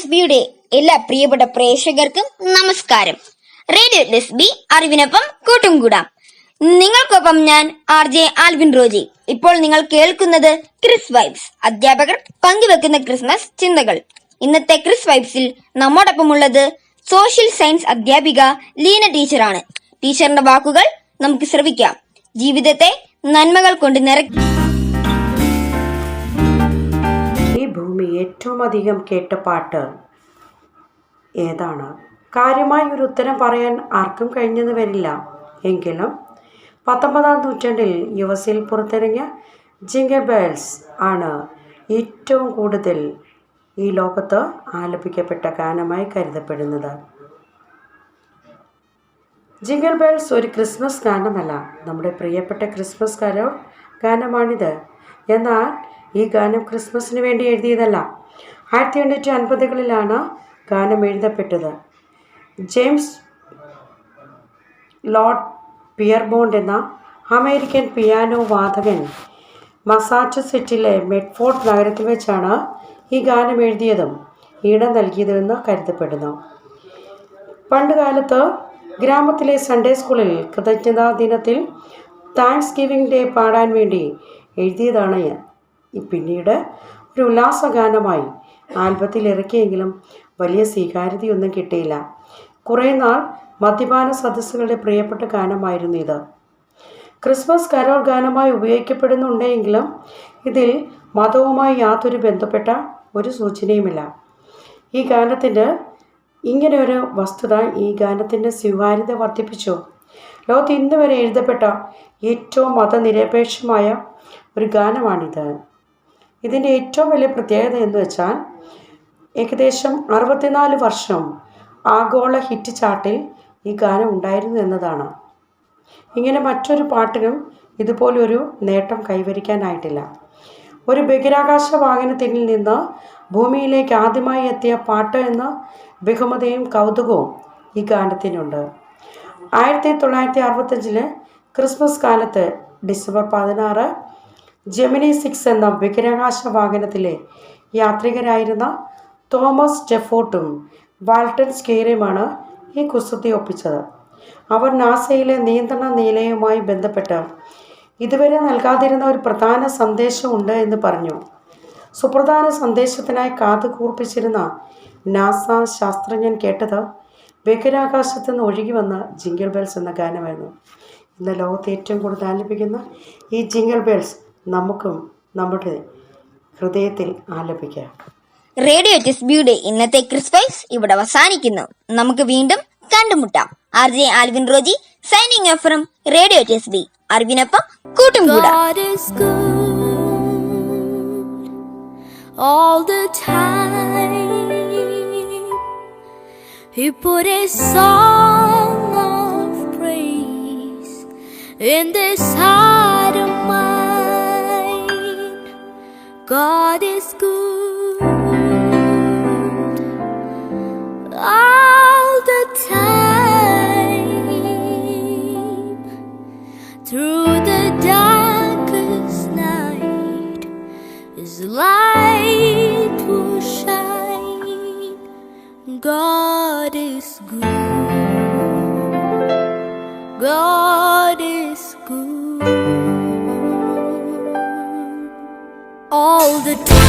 S ബിയുടെ എല്ലാ പ്രിയപ്പെട്ട പ്രേക്ഷകർക്കും നമസ്കാരം. റേഡിയോ എസ് ബി അറിവിനൊപ്പം കൂട്ടും കൂടാം നിങ്ങൾക്കൊപ്പം ഞാൻ ആർ ജെ ആൽവിൻ റോജി. ഇപ്പോൾ നിങ്ങൾ കേൾക്കുന്നത് ക്രിസ് വൈബ്സ്. അധ്യാപകർ പങ്കുവെക്കുന്ന ക്രിസ്മസ് ചിന്തകൾ. ഇന്നത്തെ ക്രിസ് വൈബ്സിൽ നമ്മോടൊപ്പമുള്ളത് സോഷ്യൽ സയൻസ് അധ്യാപിക ലീന ടീച്ചറാണ്. ടീച്ചറിന്റെ വാക്കുകൾ നമുക്ക് ശ്രവിക്കാം. ജീവിതത്തെ നന്മകൾ കൊണ്ട് നിറയ്ക്കും. ഏറ്റവും അധികം കേട്ട പാട്ട് ഏതാണ്? കാര്യമായി ഒരു ഉത്തരം പറയാൻ ആർക്കും കഴിഞ്ഞെന്ന് വരില്ല. എങ്കിലും പത്തൊമ്പതാം നൂറ്റാണ്ടിൽ യുവസിൽ പുറത്തിറങ്ങിയ ജിംഗർ ബേൾസ് ആണ് ഏറ്റവും കൂടുതൽ ഈ ലോകത്ത് ആലപിക്കപ്പെട്ട ഗാനമായി കരുതപ്പെടുന്നത്. ജിങ്കൽ ബേൾസ് ഒരു ക്രിസ്മസ് ഗാനമല്ല. നമ്മുടെ പ്രിയപ്പെട്ട ക്രിസ്മസ് കരോ ഗാനമാണിത്. എന്നാൽ ഈ ഗാനം ക്രിസ്മസിന് വേണ്ടി എഴുതിയതല്ല. ആയിരത്തി എണ്ണൂറ്റി അൻപതുകളിലാണ് ഗാനം എഴുതപ്പെട്ടത്. ജെയിംസ് ലോർഡ് പിയർബോണ്ട് എന്ന അമേരിക്കൻ പിയാനോ വാദകൻ മസാച്ചുസെറ്റിലെ മെഡ്ഫോർഡ് നഗരത്തിൽ വെച്ചാണ് ഈ ഗാനം എഴുതിയതും ഈടം നൽകിയതുമെന്ന് കരുതപ്പെടുന്നു. പണ്ടുകാലത്ത് ഗ്രാമത്തിലെ സൺഡേ സ്കൂളിൽ കൃതജ്ഞതാ ദിനത്തിൽ താങ്ക്സ് ഗിവിംഗ് ഡേ പാടാൻ വേണ്ടി എഴുതിയതാണ് പിന്നീട് ഒരു ഉല്ലാസഗാനമായി. ആൽബത്തിൽ ഇറക്കിയെങ്കിലും വലിയ സ്വീകാര്യതയൊന്നും കിട്ടിയില്ല. കുറേ നാൾ മദ്യപാന സദസ്സുകളുടെ പ്രിയപ്പെട്ട ഗാനമായിരുന്നു ഇത്. ക്രിസ്മസ് കരോൾ ഗാനമായി ഉപയോഗിക്കപ്പെടുന്നുണ്ടെങ്കിലും ഇതിൽ മതവുമായി യാതൊരു ബന്ധപ്പെട്ട ഒരു സൂചനയുമില്ല. ഈ ഗാനത്തിന്റെ ഇങ്ങനെ ഒരു വസ്തുത ഈ ഗാനത്തിന്റെ സ്വീകാര്യത വർദ്ധിപ്പിച്ചു. ലോകത്ത് ഇന്ന് വരെ എഴുതപ്പെട്ട ഏറ്റവും മതനിരപേക്ഷമായ ഒരു ഗാനമാണിത്. ഇതിന്റെ ഏറ്റവും വലിയ പ്രത്യേകത എന്ന് വെച്ചാൽ ഏകദേശം അറുപത്തിനാല് വർഷം ആഗോള ഹിറ്റ് ചാർട്ടിൽ ഈ ഗാനം ഉണ്ടായിരുന്നു എന്നതാണ്. ഇങ്ങനെ മറ്റൊരു പാട്ടിനും ഇതുപോലൊരു നേട്ടം കൈവരിക്കാനായിട്ടില്ല. ഒരു ബഹിരാകാശ വാഹനത്തിൽ നിന്ന് ഭൂമിയിലേക്ക് ആദ്യമായി എത്തിയ പാട്ട് എന്ന ബഹുമതിയും കൗതുകവും ഈ ഗാനത്തിനുണ്ട്. ആയിരത്തി തൊള്ളായിരത്തി അറുപത്തഞ്ചിലെ ക്രിസ്മസ് കാലത്ത് ഡിസംബർ പതിനാറ് ജെമിനി സിക്സ് എന്ന ബഹിരാകാശ വാഹനത്തിലെ യാത്രികരായിരുന്ന തോമസ് ജെഫോർട്ടും വാൾട്ടൺ സ്കേറിയുമാണ് ഈ കുസൃതി ഒപ്പിച്ചത്. അവർ നാസയിലെ നിയന്ത്രണ നിലയവുമായി ബന്ധപ്പെട്ട് ഇതുവരെ നൽകാതിരുന്ന ഒരു പ്രധാന സന്ദേശമുണ്ട് എന്ന് പറഞ്ഞു. സുപ്രധാന സന്ദേശത്തിനായി കാത്തു കൂർപ്പിച്ചിരുന്ന നാസ ശാസ്ത്രജ്ഞൻ കേട്ടത് ബഹിരാകാശത്ത് നിന്ന് ഒഴുകി വന്ന ജിംഗിൾ ബെൽസ് എന്ന ഗാനമായിരുന്നു. ഇന്ന് ലോകത്ത് ഏറ്റവും കൂടുതൽ ആലപിക്കുന്ന ഈ ജിംഗിൾ ബെൽസ് നമുക്കും നമ്മുടെ ഹൃദയത്തിൽ ആലപിക്കാം. റേഡിയോ ടിസ്ബിയുടെ ഇന്നത്തെ ക്രിസ് വൈബ്സ് ഇവിടെ അവസാനിക്കുന്നു. നമുക്ക് വീണ്ടും കണ്ടുമുട്ടാം. R J Alvin Roji signing off from radio ടിസ്ബി അറിവിനൊപ്പം കൂട്ടും all the time. He put a song of praise in this heart God is good. All the time through the darkest night his light will shine. God is good. God is good all the time.